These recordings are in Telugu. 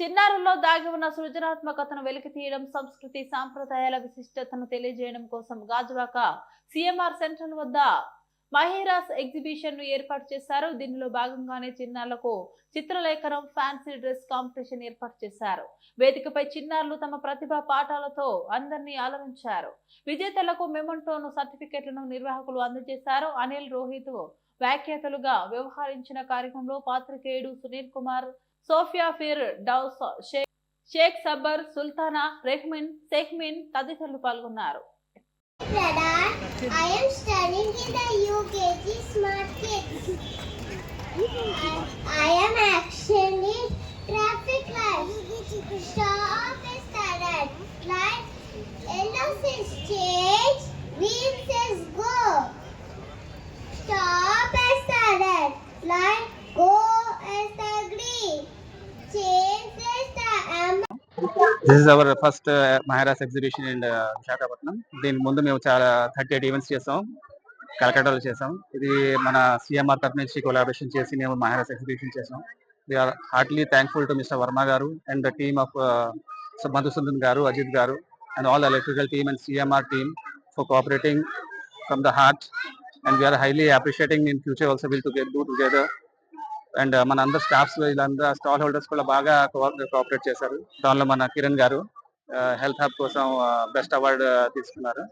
చిన్నారుల్లో దాగి ఉన్న సృజనాత్మకతను వెలికి తీయడం సంస్కృతి సాంప్రదాయాల విశిష్టతను తెలియజేయడం కోసం గాజువాక సిఎంఆర్ సెంట్రల్ వద్ద మహిరాస్ ఎగ్జిబిషన్ను ఏర్పాటు చేశారు. దీనిలో భాగంగానే చిన్నారులకు చిత్రలేఖనం ఫ్యాన్సీ డ్రెస్ కాంపిటీషన్ ఏర్పాటు చేశారు. వేదికపై చిన్నారులు తమ ప్రతిభా పాఠాలతో అందరినీ అలరించారు. విజేతలకు మెమంటోను సర్టిఫికెట్లను నిర్వాహకులు అందజేశారు. అనిల్ రోహిత్ వ్యాఖ్యాతలుగా వ్యవహరించిన కార్యక్రమంలో పాత్రికేయుడు సునీల్ కుమార్ సోఫియా ఫిర్ డౌస్ షేక్ షేక్ సబ్బర్ సుల్తానా రెహ్మిన్ సెహ్మిన్ తదితరులు పాల్గొన్నారు. This is our first Maharaj exhibition and Visakhapatnam దీని ముందు మేము చాలా థర్టీ ఎయిట్ ఈవెంట్స్ చేసాం. కలకట్టాలో చేసాం. ఇది మన సిఎంఆర్ తరఫు నుంచి కొలాబరేషన్ చేసి మేము మహారాజ్ ఎగ్జిబిషన్ చేసాం. We are heartily thankful to mister Varma garu and the team of Madhusudan garu Ajit garu and all electrical team and CMR team for cooperating from the heart and we are highly appreciating in future also will to do together and మన అందరు స్టాఫ్స్ వీళ్ళందరూ స్టాల్ హోల్డర్స్ కూడా బాగా కోఆపరేట్ చేశారు. దానిలో మన కిరణ్ గారు హెల్త్ హబ్ కోసం బెస్ట్ అవార్డ్ తీసుకున్నారు.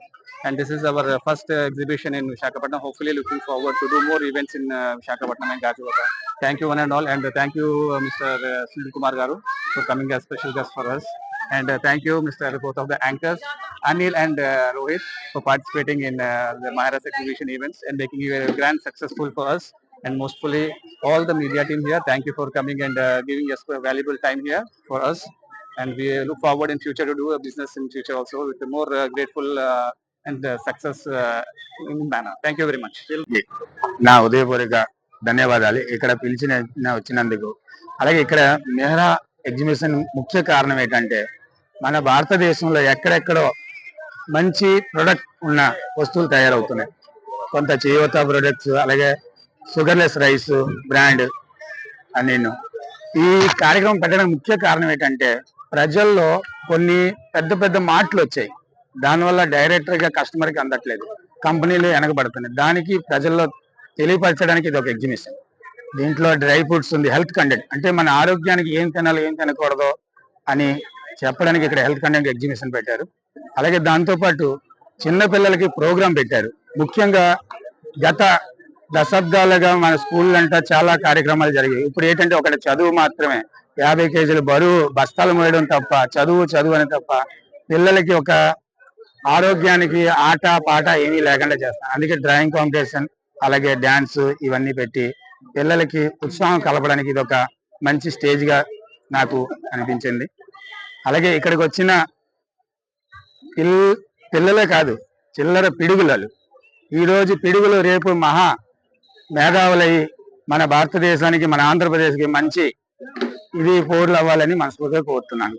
And this is our first exhibition in Visakhapatnam hopefully looking forward to do more events in Visakhapatnam and Gajuwaka thank you one and all and thank you mister Sunil Kumar garu for coming special guest for us and uh, thank you mr both of the anchors anil and uh, rohit for participating in uh, the maharas exhibition events and making it a grand successful for us. And mostly all the media team here thank you for coming and uh, giving us a valuable time here for us and we look forward in future to do a business in future also with a more uh, grateful uh, and uh, success uh, in manner thank you very much నా ఉదయపూర్వక ధన్యవాదాలు ఇక్కడ పిలిచిన నా వచ్చినందుకు అలాగే ఇక్కడ మెహ్రా ఎగ్జిబిషన్ ముఖ్య కారణం ఏంటంటే మన భారతదేశంలో ఎక్కడెక్కడో మంచి ప్రొడక్ట్ ఉన్న వస్తువులు తయారవుతున్నాయి కొంత చేయూత ప్రొడక్ట్స్ అలాగే షుగర్లెస్ రైస్ బ్రాండ్ అని నేను ఈ కార్యక్రమం పెట్టడానికి ముఖ్య కారణం ఏంటంటే ప్రజల్లో కొన్ని పెద్ద పెద్ద మాటలు వచ్చాయి. దానివల్ల డైరెక్టర్గా కస్టమర్కి అందట్లేదు. కంపెనీలు వెనకబడుతున్నాయి దానికి ప్రజల్లో తెలియపరచడానికి ఇది ఒక ఎగ్జిబిషన్ దీంట్లో డ్రై ఫ్రూట్స్ ఉంది హెల్త్ కంటెంట్. అంటే మన ఆరోగ్యానికి ఏం తినాలి ఏం తినకూడదు అని చెప్పడానికి ఇక్కడ హెల్త్ కంటెంట్ ఎగ్జిబిషన్ పెట్టారు. అలాగే దాంతో పాటు చిన్న పిల్లలకి పెట్టారు. ముఖ్యంగా గత దశాబ్దాలుగా మన స్కూల్ అంతా చాలా కార్యక్రమాలు జరిగాయి. ఇప్పుడు ఏంటంటే ఒకటి చదువు మాత్రమే. యాభై కేజీలు బరువు బస్తాలు మోయడం తప్ప చదువు చదువు అని తప్ప పిల్లలకి ఒక ఆరోగ్యానికి ఆట పాట ఏమీ లేకుండా చేస్తాం. అందుకే డ్రాయింగ్ కాంపిటీషన్ అలాగే డ్యాన్స్ ఇవన్నీ పెట్టి పిల్లలకి ఉత్సాహం కలపడానికి ఇది ఒక మంచి స్టేజ్గా నాకు అనిపించింది. అలాగే ఇక్కడికి వచ్చిన పిల్ పిల్లలే కాదు చిల్లర పిడుగులలు. ఈరోజు పిడుగులు రేపు మహా మేధావులై మన భారతదేశానికి మన ఆంధ్రప్రదేశ్కి మంచి ఇది పోర్లు అవ్వాలని మనస్ఫూర్తిగా కోరుతున్నాను.